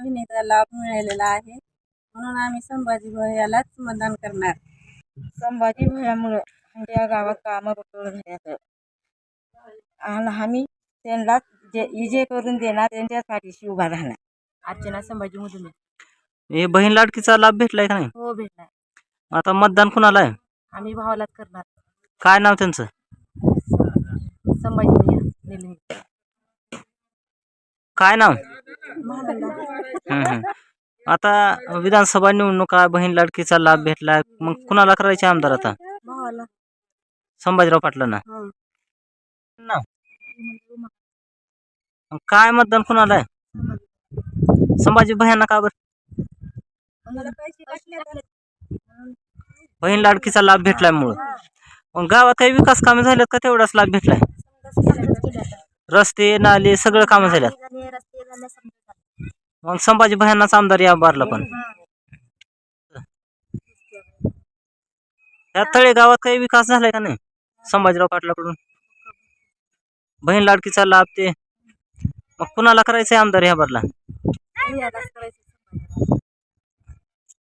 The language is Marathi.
बहिणीचा लाभ मिळालेला आहे. म्हणून आम्ही संभाजी भैयालाच मतदान करणार. संभाजी भयामुळं आमच्या गावात कामं झाल्यात आणि आम्ही त्यांना जे विजय करून देणार त्यांच्या पाठीशी उभा राहणार. अर्चना संभाजी मधून हे बहीण लाडकीचा लाभ भेटलाय का नाही? हो भेटणार आता मतदान कुणाला आहे? आम्ही भावालाच करणार. काय नाव त्यांचं? संभाजी भैया. निलंगे काय नाव. आता विधानसभा निवडणुका बहीण लाडकीचा लाभ भेटलाय मग कुणाला करायचे आमदार आता? भावाला. संभाजीराव पाटलांना? हो. नाव मग काय मतदान कुणाला आहे? संभाजी भयांना का बरं? बहीण लाडकीचा लाभ भेटलाय मुळे मग गावात काही विकास कामे झाल्यात का तेवढाच लाभ भेटलाय? रस्ते नाले सगळं कामं झाल्यात. मग संभाजी भयांनाच आमदार या बारला पण. या तळे गावात काही विकास झालाय का नाही? संभाजीराव पाटलाकडून? बहीण लाडकीचा लाभ ते. मग कुणाला करायचंय आमदार या बारला?